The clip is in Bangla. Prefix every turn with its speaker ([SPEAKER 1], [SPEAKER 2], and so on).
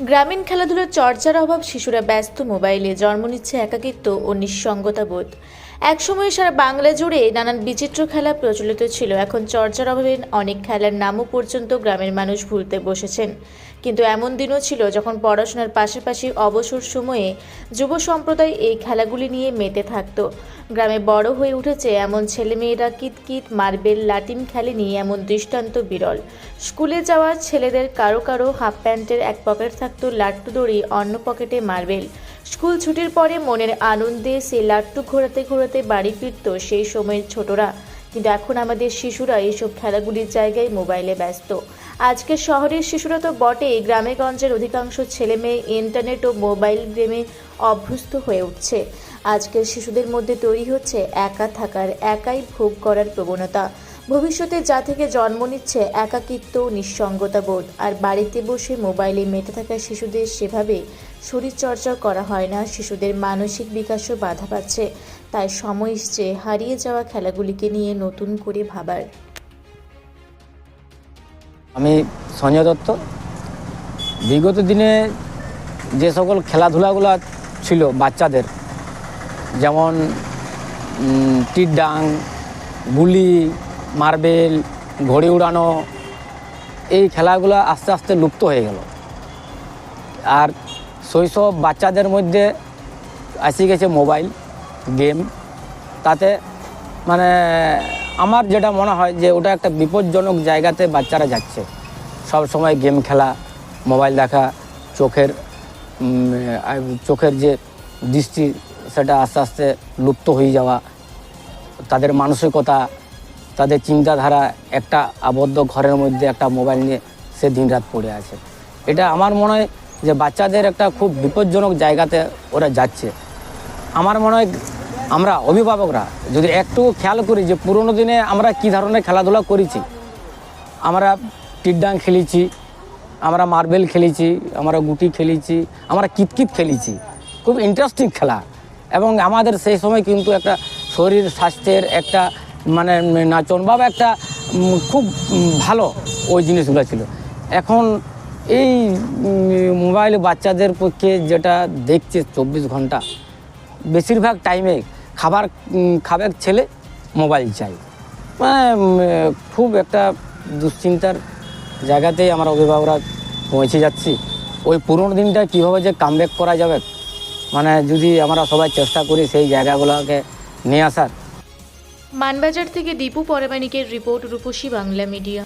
[SPEAKER 1] গ্রামীণ খেলাধুলার চর্চার অভাব শিশুরা ব্যস্ত মোবাইলে জন্ম নিচ্ছে একাকিত্ব ও নিঃসঙ্গতা বোধ একসময় সারা বাংলা জুড়ে নানান বিচিত্র খেলা প্রচলিত ছিল। এখন চর্চার অভাবে অনেক খেলার নামও পর্যন্ত গ্রামের মানুষ ভুলতে বসেছেন। কিন্তু এমন দিনও ছিল যখন পড়াশোনার পাশাপাশি অবসর সময়ে যুব সম্প্রদায় এই খেলাগুলি নিয়ে মেতে থাকত। গ্রামে বড় হয়ে উঠেছে এমন ছেলেমেয়েরা কিতকিত, মার্বেল লাটিম খেলেনি এমন দৃষ্টান্ত বিরল। স্কুলে যাওয়া ছেলেদের কারও কারও হাফ প্যান্টের এক পকেট থাকতো, লাট্টু দড়ি অন্য পকেটে মার্বেল। স্কুল ছুটির পরে মনের আনন্দে সেই লাট্টু ঘোরাতে ঘোরাতে বাড়ি ফিরতো সেই সময়ের ছোটরা। কিন্তু এখন আমাদের শিশুরা এইসব খেলাগুলির জায়গায় মোবাইলে ব্যস্ত। আজকে শহরের শিশুরা তো বটেই, গ্রামে গঞ্জের অধিকাংশ ছেলে মেয়ে ইন্টারনেট ও মোবাইল গেমে অভ্যস্ত হয়ে উঠছে। আজকের শিশুদের মধ্যে তৈরি হচ্ছে একা থাকার, একাই ভোগ করার প্রবণতা। ভবিষ্যতে যা থেকে জন্ম নিচ্ছে একাকিত্ব নিঃসঙ্গতা বোধ। আর বাড়িতে বসে মোবাইলে মেতে থাকা শিশুদের সেভাবে শরীরচর্চা করা হয় না, শিশুদের মানসিক বিকাশও বাধা পাচ্ছে। তাই সময় এসছে হারিয়ে যাওয়া খেলাগুলিকে নিয়ে নতুন করে ভাবার।
[SPEAKER 2] আমি সঞ্জয় দত্ত। বিগত দিনে যে সকল খেলাধুলাগুলো ছিল বাচ্চাদের, যেমন টিরডাং গুলি, মার্বেল, ঘড়ি উড়ানো, এই খেলাগুলো আস্তে আস্তে লুপ্ত হয়ে গেল। আর শৈশব বাচ্চাদের মধ্যে আসি গেছে মোবাইল, গেম। তাতে মানে আমার যেটা মনে হয় যে ওটা একটা বিপজ্জনক জায়গাতে বাচ্চারা যাচ্ছে। সব সময় গেম খেলা, মোবাইল দেখা, চোখের চোখের যে দৃষ্টি, সেটা আস্তে আস্তে লুপ্ত হয়ে যাওয়া, তাদের মানসিকতা, তাদের চিন্তাধারা, একটা আবদ্ধ ঘরের মধ্যে একটা মোবাইল নিয়ে সে দিনরাত পড়ে আছে। এটা আমার মনে হয় যে বাচ্চাদের একটা খুব বিপজ্জনক জায়গাতে ওরা যাচ্ছে। আমার মনে হয় আমরা অভিভাবকরা যদি একটু খেয়াল করি যে পুরোনো দিনে আমরা কি ধরনের খেলাধুলা করেছি। আমরা টিড্ডাং খেলেছি, আমরা মার্বেল খেলেছি, আমরা গুটি খেলেছি, আমরা কিতকিত খেলেছি। খুব ইন্টারেস্টিং খেলা। এবং আমাদের সেই সময় কিন্তু একটা শরীর স্বাস্থ্যের একটা মানে নাচন বা একটা খুব ভালো ওই জিনিসগুলো ছিল। এখন এই মোবাইল বাচ্চাদের পক্ষে যেটা দেখছে চব্বিশ ঘণ্টা, বেশিরভাগ টাইমে খাবার খাবার ছেলে মোবাইল চাই। মানে খুব একটা দুশ্চিন্তার জায়গাতেই আমরা অভিভাবকরা পৌঁছে যাচ্ছি। ওই পুরোনো দিনটা কীভাবে যে কামব্যাক করা যাবে? মানে যদি আমরা সবাই চেষ্টা করি সেই জায়গাগুলোকে নিয়ে আসার।
[SPEAKER 1] মানবাজার থেকে দীপু পরামানিকের রিপোর্ট রূপসী বাংলা মিডিয়া।